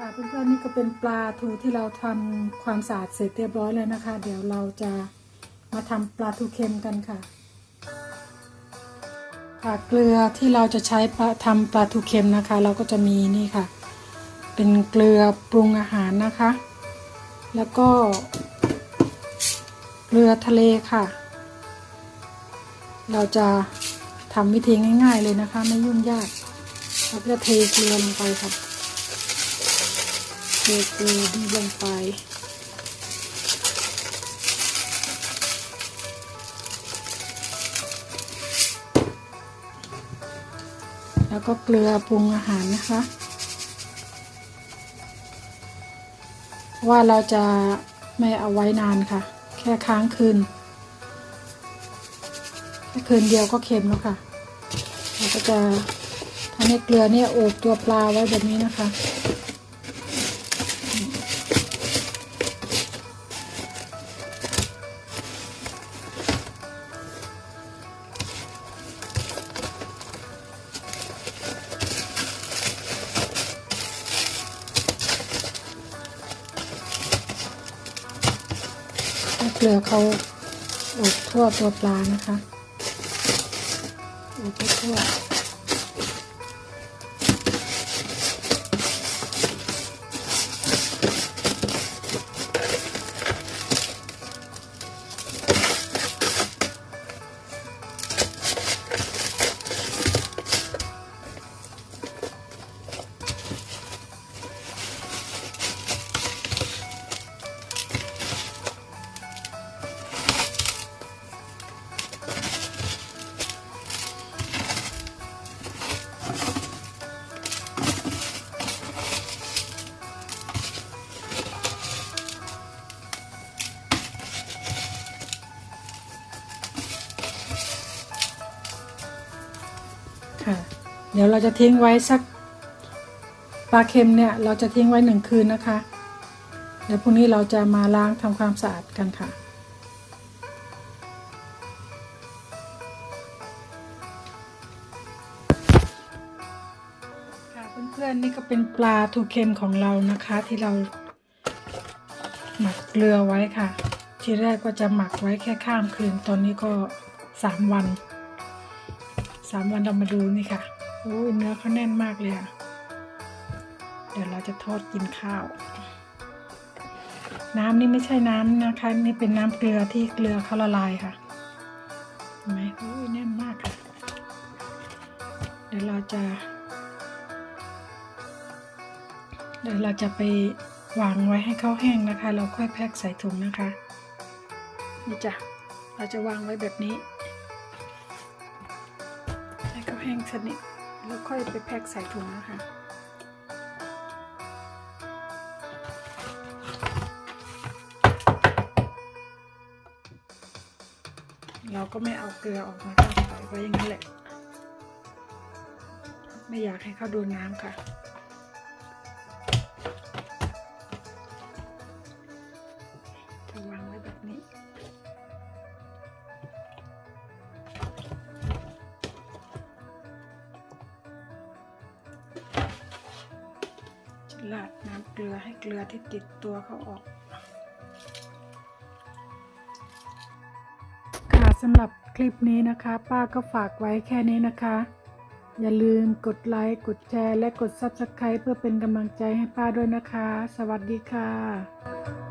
ค่ะเพื่อนๆนี่ก็เป็นปลาทูที่เราทำความสะอาดเสร็จเรียบร้อยแล้วนะคะ เดี๋ยวเราจะมาทำปลาทูเค็มกันค่ะค่ะเกลือที่เราจะใช้ปลาทำปลาทูเค็มนะคะ เราก็จะมีนี่ค่ะ เป็นเกลือปรุงอาหารนะคะ แล้วก็ เกลือทะเลค่ะ เราจะทำวิธีง่าย ๆเลยนะคะ ไม่ยุ่งยากเราจะเทเกลือลงไปครับ เทเกลือนี่ลงไป แล้วก็เกลือปรุงอาหารนะคะ ว่าเราจะไม่เอาไว้นานค่ะ แค่ค้างคืนแค่คืนเดียวก็เค็มแล้วค่ะ เราก็จะทำให้เกลือเนี่ยโอบตัวปลาไว้แบบนี้นะคะ ลือเขาอบทั่วตัวปลานะคะอบทั่ว ค่ะ เดี๋ยวเราจะทิ้งไว้สักปลาเค็มเนี่ยเราจะทิ้งไว้หนึ่งคืนนะคะเดี๋ยวพรุ่งนี้เราจะมาล้างทำความสะอาดกันค่ะ ค่ะเพื่อนๆนี่ก็เป็นปลาทูเค็มของเรานะคะที่เราหมักเกลือไว้ค่ะ ทีแรกก็จะหมักไว้แค่ข้ามคืนตอนนี้ก็สามวัน สามวันเรามาดูนี่ค่ะโอ้ยเนื้อเขาแน่นมากเลยค่ะเดี๋ยวเราจะทอดกินข้าว น้ำนี่ไม่ใช่น้ำนะคะ นี่เป็นน้ำเกลือที่เกลือเขาละลายค่ะเห็นไหมโอ้ยแน่นมากค่ะ เดี๋ยวเราจะเดี๋ยวเราจะไปวางไว้ให้เขาแห้งนะคะ เราค่อยแพ็คใส่ถุงนะคะ นี่จ้ะ เราจะวางไว้แบบนี้ ห้เขาแห้งสนิทแล้วค่อยไปแพ็คใส่ถุงนะคะเราก็ไม่เอาเกลือออกมาใส่ไว้อย่างนั้นแหละ ไม่อยากให้เขาโดนน้ำค่ะ ราดน้ำเกลือให้เกลือที่ติดตัวเขาออก ค่ะสำหรับคลิปนี้นะคะ ป้าก็ฝากไว้แค่นี้นะคะ อย่าลืมกดไลค์กดแชร์และกด Subscribe เพื่อเป็นกำลังใจให้ป้าด้วยนะคะ สวัสดีค่ะ